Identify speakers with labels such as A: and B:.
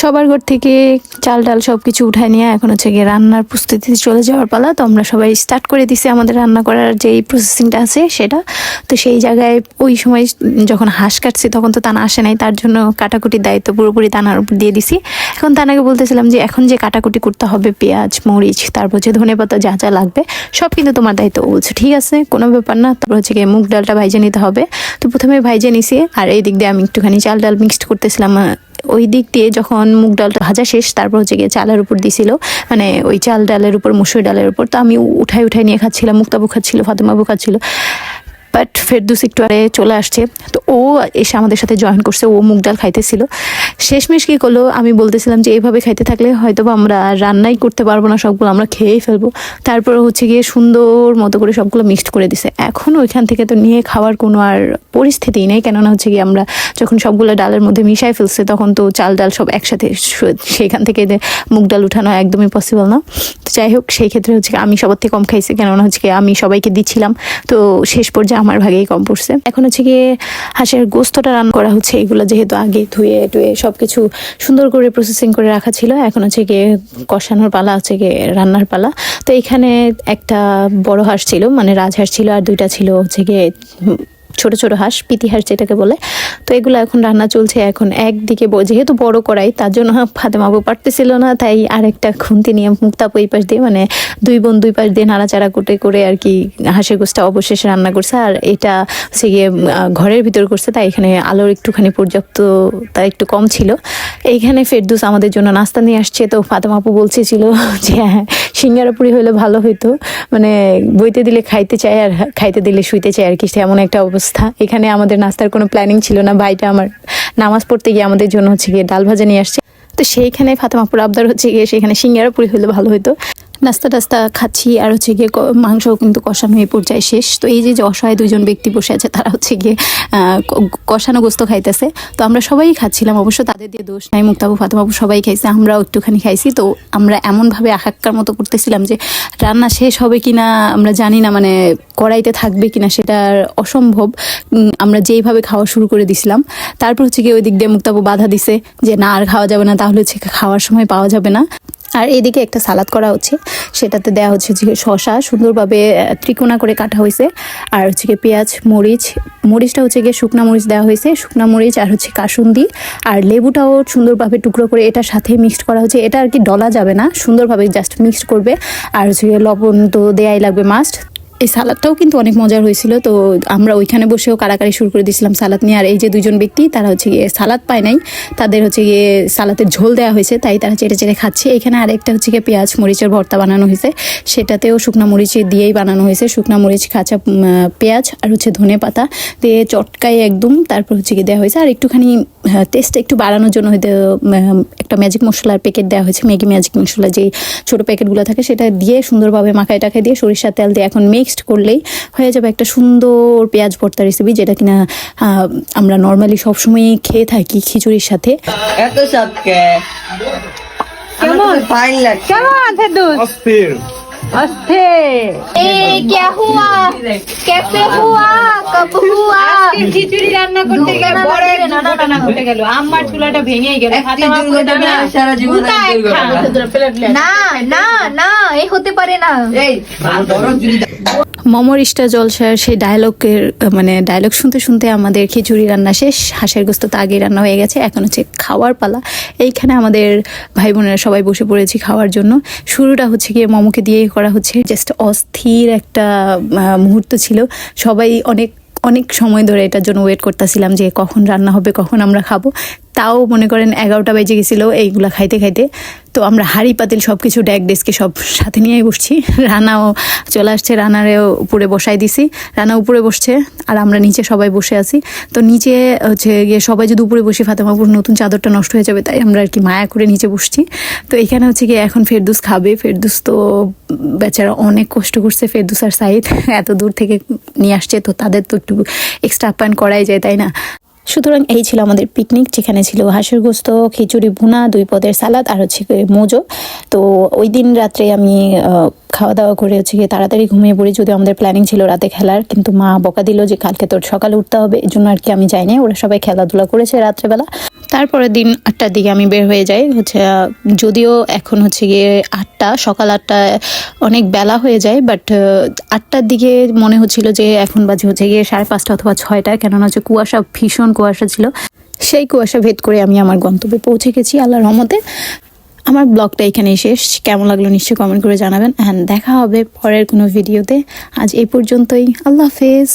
A: সবার ঘর থেকে চাল ডাল সব কিছু উঠায় নিয়ে এখন হচ্ছে গিয়ে রান্নার প্রস্তুতিতে চলে যাওয়ার পালা। তো আমরা সবাই স্টার্ট করে দিছি আমাদের রান্না করার যেই প্রসেসিংটা আছে সেটা। তো সেই জায়গায় ওই সময় যখন হাঁস কাটছি তখন তো তানা আসে নাই, তার জন্য কাটাকুটির দায়িত্ব পুরোপুরি তানার উপর দিয়ে দিছি। এখন তানাকে বলতেছিলাম যে এখন যে কাটাকুটি করতে হবে, পেঁয়াজ, মরিচ, তারপর যে ধনে পাতা যা যা লাগবে, সব কিন্তু তোমার দায়িত্ব। বলছে, ঠিক আছে, কোনো ব্যাপার না। তারপর হচ্ছে গিয়ে মুগ ডালটা ভাইজে নিতে হবে। তো প্রথমে ভাইজে নিছি, আর এই দিক দিয়ে আমি একটুখানি চাল ডাল মিক্সড করতেছিলাম ওই দিক দিয়ে যখন মুগ ডালটা ভাজা শেষ, তারপর হচ্ছে গিয়ে চালের উপর দিছিল। মানে ওই চাল ডালের উপর, মুসুর ডালের উপর। তো আমি উঠাই উঠাই নিয়ে খাচ্ছিলাম, মুক্তাবু খাচ্ছিল, ফাতেমাবু খাচ্ছিল। বাট ফেরদুস একটু আরে চলে আসছে। তো ও এসে আমাদের সাথে জয়েন করছে, ও মুগ ডাল খাইতেছিল। শেষমেশ কী করল? আমি বলতেছিলাম যে, এইভাবে খাইতে থাকলে হয়তো আমরা রান্নাই করতে পারব না, সবগুলো আমরা খেয়েই ফেলব। তারপর হচ্ছে গিয়ে সুন্দর মতো করে সবগুলো মিক্সড করে দিছে। এখন ওইখান থেকে তো নিয়ে খাওয়ার কোনো আর পরিস্থিতিই নেই, কেননা হচ্ছে গিয়ে আমরা যখন সবগুলো ডালের মধ্যে মিশাই ফেলছে, তখন তো চাল ডাল সব একসাথে সেখান থেকে মুগ ডাল উঠানো একদমই পসিবল না। তো যাই হোক, সেই ক্ষেত্রে হচ্ছে আমি সবার থেকে কম খাইছি, কেননা হচ্ছে গিয়ে আমি সবাইকে দিচ্ছিলাম তো শেষ পর্যায়ে আমার ভাগেই কম পড়ছে। এখন হচ্ছে গিয়ে হাঁসের গোস্তটা রান করা হচ্ছে। এগুলো যেহেতু আগে ধুয়ে, টুয়ে সব কিছু সুন্দর করে প্রসেসিং করে রাখা ছিল। এখন হচ্ছে গিয়ে কষানোর পালা, হচ্ছে গিয়ে রান্নার পালা। তো এখানে একটা বড় হাঁস ছিল মানে রাজহাঁস ছিল, আর দুইটা ছিল হচ্ছে গিয়ে ছোট ছোট হাঁস, পিতি হাঁস যেটাকে বলে। তো এগুলো এখন রান্না চলছে এখন একদিকে যেহেতু বড় করাই তার জন্য ফাতেমাবু পারতেছিল না, তাই আরেকটা খুন্তি নিয়ে মুক্তাপ ওই পাশ দিয়ে মানে দুই বোন দুই পাশ দিয়ে নাড়াচাড়া কুটে করে আর কি হাঁসের গোষ্ঠটা অবশেষে রান্না করছে। আর এটা হচ্ছে গিয়ে ঘরের ভিতর করছে, তাই এখানে আলোর একটুখানি পর্যাপ্ত তা একটু কম ছিল। এইখানে ফেরদুস আমাদের জন্য নাস্তা নিয়ে আসছে। তো ফাতেমা আপু বলছেছিল যে হ্যাঁ সিঙ্গারাপুরি হলে ভালো হইতো। মানে বইতে দিলে খাইতে চায় আর, খাইতে দিলে শুইতে চায় আর কি এমন একটা অবস্থা এখানে আমাদের নাস্তার কোনো প্ল্যানিং ছিল না, ভাইটা আমার নামাজ পড়তে গিয়ে আমাদের জন্য হচ্ছে গিয়ে ডাল ভাজা নিয়ে আসছে। তো সেইখানে ফাতেমাপুর আবদার হচ্ছে গিয়ে সেখানে সিঙ্গারা পুরী হলে ভালো হতো নাস্তা টাস্তা খাচ্ছি আর হচ্ছে গিয়ে ক- মাংস কিন্তু কষানো হয়ে পর্যায়ে শেষ। তো এই যে অসহায় দুজন ব্যক্তি বসে আছে, তারা হচ্ছে গিয়ে কষানো গোস্ত খাইতেছে। তো আমরা সবাই খাচ্ছিলাম, অবশ্য তাদের দিয়ে দোষ নাই। মুক্তাবু, ফাতেমাবু সবাই খাইছে, আমরাও একটুখানি খাইছি। তো আমরা এমনভাবে আহাক্কার মতো করতেছিলাম যে, রান্না শেষ হবে কিনা আমরা জানি না মানে কড়াইতে থাকবে কিনা সেটা অসম্ভব। আমরা যেইভাবে খাওয়া শুরু করে দিছিলাম, তারপর হচ্ছে গিয়ে ওই দিক দিয়ে মুক্তাবু বাধা দিছে যে, না, আর খাওয়া যাবে না, তাহলে হচ্ছে খাওয়ার সময় পাওয়া যাবে না। আর এদিকে একটা সালাদ করা হচ্ছে। সেটাতে দেওয়া হচ্ছে যে শশা সুন্দরভাবে ত্রিকোণা করে কাটা হয়েছে। আর হচ্ছে গিয়ে পেঁয়াজ, মরিচ, মরিচটা হচ্ছে গিয়ে শুকনা মরিচ দেওয়া হয়েছে। শুকনা মরিচ আর হচ্ছে কাসুন্দি। আর লেবুটাও সুন্দরভাবে টুকরো করে এটার সাথে মিক্সড করা হচ্ছে। এটা আর কি ডলা যাবে না, সুন্দরভাবে জাস্ট মিক্সড করবে। আর হচ্ছে লবণ তো দেয়াই লাগবে মাস্ট এই সালাদটাও কিন্তু অনেক মজার হয়েছিল। তো আমরা ওইখানে বসেও কারাকারি শুরু করে দিয়েছিলাম সালাদ নিয়ে। আর এই যে দুজন ব্যক্তি, তারা হচ্ছে গিয়ে সালাদ পায় নাই, তাদের হচ্ছে গিয়ে সালাদের ঝোল দেওয়া হয়েছে, তাই তারা চেটে চেটে খাচ্ছে। এখানে আরেকটা হচ্ছে গিয়ে পেঁয়াজ মরিচের ভর্তা বানানো হয়েছে। সেটাতেও শুকনা মরিচ দিয়েই বানানো হয়েছে। শুকনা মরিচ, কাঁচা পেঁয়াজ আর হচ্ছে ধনে পাতা দিয়ে চটকায় একদম, তারপর হচ্ছে গিয়ে দেওয়া হয়েছে। আর একটুখানি টেস্ট একটু বাড়ানোর জন্য হয়তো একটা ম্যাজিক মশলার প্যাকেট দেওয়া হয়েছে ম্যাগি ম্যাজিক মশলা যেই ছোটো প্যাকেটগুলো থাকে সেটা দিয়ে সুন্দরভাবে মাখায় টাখায় দিয়ে সরিষার তেল দিয়ে এখন মিক্সড করলেই হয়ে যাবে একটা সুন্দর পেঁয়াজ ভর্তা রেসিপি যেটা কিনা আমরা নর্মালি সবসময়ই খেয়ে থাকি খিচুড়ির সাথে।
B: এত
C: কেমন?
B: ফাইন লাগছে।
C: কেমন
D: অস্থির
E: ए क्या हुआ कैसे हुआ कब हुआ
C: খিচুড়ি রান্না করতে গিয়ে বড় এক দুর্ঘটনা ঘটে গেল আমার চুলাটা ভেঙেই গেল
B: একটি
C: ফাতেমা
B: দুর্ঘটনা
C: পুরোটা না
B: সারা জীবন
C: দুটা
B: এক
C: একটা।
B: দুর্ঘটনা।
E: না না না এই হতে পারে না
B: এই ধরো যদি
A: মমর ইস্টা জলসার সেই ডায়লগের মানে ডায়লগ শুনতে শুনতে আমাদের খিচুড়ি রান্না শেষ, হাঁসের গোস্ত তো আগেই রান্না হয়ে গেছে, এখন হচ্ছে খাওয়ার পালা। এইখানে আমাদের ভাই বোনেরা সবাই বসে পড়েছি খাওয়ার জন্য। শুরুটা হচ্ছে গিয়ে মমকে দিয়েই করা হচ্ছে। জাস্ট অস্থির একটা মুহূর্ত ছিল। সবাই অনেক অনেক সময় ধরে এটার জন্য ওয়েট করতেছিলাম যে কখন রান্না হবে, কখন আমরা খাব। তাও মনে করেন এগারোটা বেজে গেছিল এইগুলা খাইতে খাইতে। তো আমরা হাড়ি পাতিল সব কিছু ড্যাক ডেস্কে সব সাথে নিয়েই বসছি। রানাও চলে আসছে, রানারেও উপরে বসাই দিছি। রানা উপরে বসছে আর আমরা নিচে সবাই বসে আছি। তো নিচে হচ্ছে গিয়ে সবাই যদি উপরে বসি ফাতেমাপুর নতুন চাদরটা নষ্ট হয়ে যাবে তাই আমরা আর কি মায়া করে নিচে বসছি। তো এখানে হচ্ছে গিয়ে এখন ফেরদুস খাবে। ফেরদুস তো বেচারা অনেক কষ্ট করছে ফেরদুস আর সাইদ। এত দূর থেকে নিয়ে আসছে, তো তাদের তো একটু এক্সট্রা আপ্যায়ন করাই যায়, তাই না? সুতরাং এই ছিল আমাদের পিকনিক যেখানে ছিল হাঁসের গোস্ত, খিচুড়ি, ভুনা, দুই পদের সালাদ আর হচ্ছে মোজো। তো ওই দিন রাত্রে আমি খাওয়া দাওয়া করে হচ্ছে গিয়ে তাড়াতাড়ি ঘুমিয়ে পড়ি যদি আমাদের প্ল্যানিং ছিল রাতে খেলার, কিন্তু মা বকা দিল যে কালকে তোর সকালে উঠতে হবে এই জন্য আর কি আমি যাইনি। ওরা সবাই খেলাধুলা করেছে রাত্রেবেলা। তারপরের দিন আটটার দিকে আমি বের হয়ে যাই, হচ্ছে যদিও এখন হচ্ছে গিয়ে আটটা, সকাল আটটা অনেক বেলা হয়ে যায় বাট আটটার দিকে মনে হচ্ছিল যে এখন বাজে হচ্ছে গিয়ে সাড়ে পাঁচটা অথবা ছয়টা, কেননা হচ্ছে কুয়াশা, ভীষণ কুয়াশা ছিল। সেই কুয়াশা ভেদ করে আমি আমার গন্তব্যে পৌঁছে গেছি আল্লাহর রহমতে। আমার ব্লগটা এখানেই শেষ, কেমন লাগল নিশ্চয়ই কমেন্ট করে জানাবেন অ্যান্ড দেখা হবে পরের কোনো ভিডিওতে আজ এই পর্যন্তই, আল্লাহ হাফেজ।